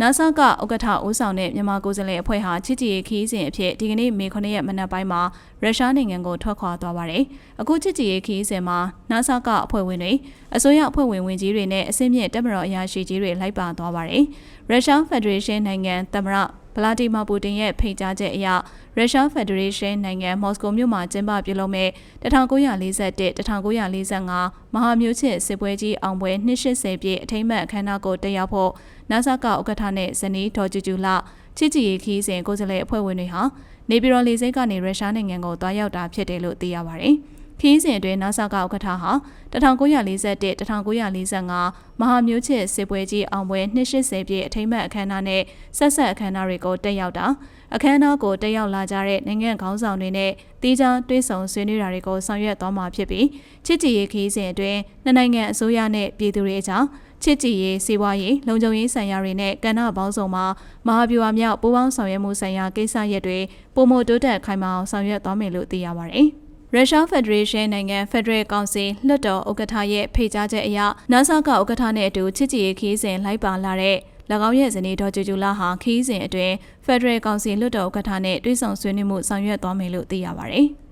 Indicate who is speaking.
Speaker 1: NASA ကဥက္ကဋ္ဌဦးဆောင်တဲ့မြန်မာကိုယ်စားလှယ်အဖွဲ့ဟာချစ်ကြည်ရေးခီးစဉ်အဖြစ်ဒီကနေ့မေ9ရက်မနက်ပိုင်းမှာရုရှားနိုင်ငံကိုထွက်ခွာသွားပါတယ်။အခုချစ်ကြည်ရေးခီးစဉ်မှာ NASA ကအဖွဲ့ဝင်တွေအစိုးရအဖွဲ့ဝင်ဝင်ကြီးတွေနဲ့အစင်းမြင့်တပ်မတော်အရာရှိကြီးတွေလိုက်ပါသွားပါတယ်။ရုရှားဖက်ဒရေးရှင်းနိုင်ငံသမ္မတ ဗလာဒီမာပူတင်ရဲ့ဖိတ်ကြားချက်အရရုရှားဖက်ဒရေးရှင်းနိုင်ငံမော်စကိုမြို့မှာကျင်းပပြုလုပ်မဲ့1941 1945မဟာမျိုးချစ်စစ်ပွဲကြီးအောင်ပွဲ280ပြည့်အထိမ်းအမှတ်အခမ်းအနားကိုတက်ရောက်ဖို့ NASA ကဥက္ကဋ္ဌနဲ့ဇနီးဒေါ်ကျူကျူလချစ်ကြည်ရေးခီးစဉ်ကိုယ်စားလှယ်အဖွဲ့ဝင်တွေဟာနေပြည်တော်လေဆိပ်ကနေရုရှားနိုင်ငံကိုတွားရောက်တာဖြစ်တယ်လို့သိရပါတယ်။ ခီးစဉ်အတွင်း NASA ကဥက္ကဋ္ဌဟာ1941 1945မဟာမျိုးချစ်စစ်ပွဲကြီးအောင်ပွဲ280ပြည့်အထိမ်းအမှတ်အခမ်းအနားနဲ့ဆက်ဆက်အခမ်းအနားတွေကိုတက်ရောက်တာအခမ်းအနားကိုတက်ရောက်လာကြတဲ့နိုင်ငံခေါင်းဆောင်တွေနဲ့တီးခြားတွဲဆောင်ဆွေးနွေးတာတွေကိုဆောင်ရွက်သွားမှာဖြစ်ပြီးချစ်ကြည်ရေးခီးစဉ်အတွင်းနှစ်နိုင်ငံအစိုးရနဲ့ပြည်သူတွေအကြားချစ်ကြည်ရေးစီးပွားရေးလုံခြုံရေးဆိုင်ရာတွေနဲ့ကဏ္ဍပေါင်းစုံမှာမဟာဗျူဟာမြောက်ပူးပေါင်းဆောင်ရွက်မှုဆိုင်ရာကိစ္စရပ်တွေပုံမတိုးတက်ခိုင်မာအောင်ဆောင်ရွက်သွားမယ်လို့သိရပါတယ်။ ရုရှားဖက်ဒရေးရှင်းနိုင်ငံဖက်ဒရယ်ကောင်စီလွှတ်တော်ဥက္ကဋ္ဌရဲ့ဖိတ်ကြားချက်အရ NASA ကဥက္ကဋ္ဌနဲ့အတူချစ်ကြည်ရေးခီးစဉ်လိုက်ပါလာတဲ့၎င်းရဲ့ဇနီးတော်ကျူကျူလာဟာခီးစဉ်အတွင်းဖက်ဒရယ်ကောင်စီလွှတ်တော်ဥက္ကဋ္ဌနဲ့တွေ့ဆုံဆွေးနွေးမှုဆောင်ရွက်သွားမယ်လို့သိရပါတယ်။